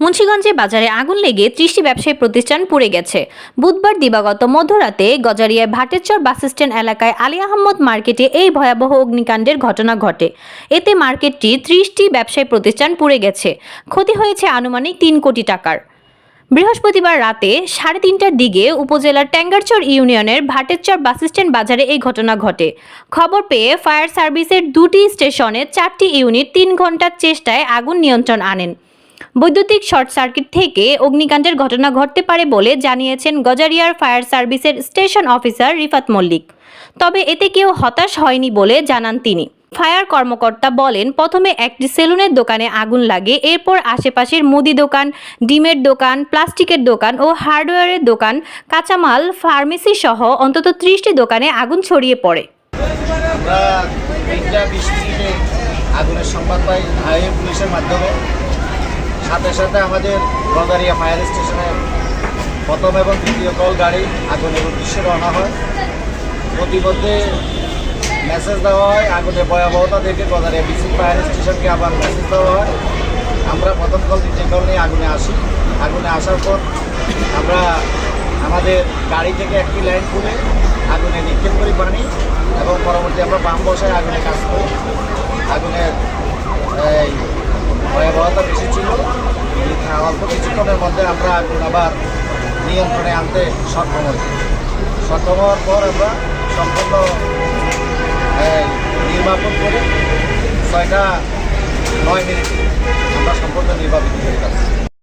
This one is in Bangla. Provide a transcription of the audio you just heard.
মুন্সিগঞ্জে বাজারে আগুন লেগে ত্রিশটি ব্যবসায়ী প্রতিষ্ঠান পুড়ে গেছে। বুধবার দিবাগত মধ্যরাতে গজারিয়ায় ভাটেরচর বাসস্ট্যান্ড এলাকায় আলী আহমদ মার্কেটে এই ভয়াবহ অগ্নিকাণ্ডের ঘটনা ঘটে। এতে মার্কেটটি ত্রিশটি ব্যবসায়ী প্রতিষ্ঠান পুড়ে গেছে। ক্ষতি হয়েছে আনুমানিক তিন কোটি টাকার। বৃহস্পতিবার রাতে সাড়ে তিনটার দিকে উপজেলার ট্যাঙ্গারচর ইউনিয়নের ভাটেরচর বাসস্ট্যান্ড বাজারে এই ঘটনা ঘটে। খবর পেয়ে ফায়ার সার্ভিসের দুটি স্টেশনে চারটি ইউনিট তিন ঘণ্টার চেষ্টায় আগুন নিয়ন্ত্রণ আনেন। বৈদ্যুতিক শর্ট সার্কিট থেকে অগ্নিকাণ্ডের ঘটনা ঘটতে পারে বলে জানিয়েছেন গজারিয়ার ফায়ার সার্ভিসের স্টেশন অফিসার রিফাত মল্লিক। তবে এতে কেউ হতাশ হয়নি বলে জানান তিনি। ফায়ার কর্মকর্তা বলেন, প্রথমে একটি সেলুনের দোকানে আগুন লাগে, এরপর আশেপাশের মুদি দোকান, ডিমের দোকান, প্লাস্টিকের দোকান ও হার্ডওয়্যারের দোকান, কাঁচামাল, ফার্মেসি সহ অন্তত ত্রিশটি দোকানে আগুন ছড়িয়ে পড়ে। আগুনের সংবাদ পাই হাইওয়ে পুলিশের মাধ্যমে। সাথে সাথে আমাদের গদারিয়া ফায়ার স্টেশনে প্রথম এবং দ্বিতীয় কল গাড়ি আগুনের উদ্দেশ্যে রওনা হয়। প্রতিমধ্যে মেসেজ দেওয়া হয়, আগুনের ভয়াবহতা দেখে গদারিয়া বিসি ফায়ার স্টেশনকে আবার মেসেজ দেওয়া হয়। আমরা প্রথম কল, দ্বিতীয় কল নিয়ে আগুনে আসি। আগুনে আসার পর আমরা আমাদের গাড়ি থেকে একটি লাইন খুলে আগুনে নিক্ষেপ করি পানি এবং পরবর্তী আমরা বাম বসায় আগুনে কাজ করি। আগুনের ভয়াবহতা বেশি ছিল। আহ, অল্প কিছুক্ষণের মধ্যে আমরা আগুন আবার নিয়ন্ত্রণে আনতে সক্ষম হয়েছি। সক্ষম হওয়ার পর আমরা সম্পূর্ণ নির্বাপন করে ছয়টা নয় মিনিট আমরা সম্পূর্ণ নির্বাপিত হয়ে পাচ্ছি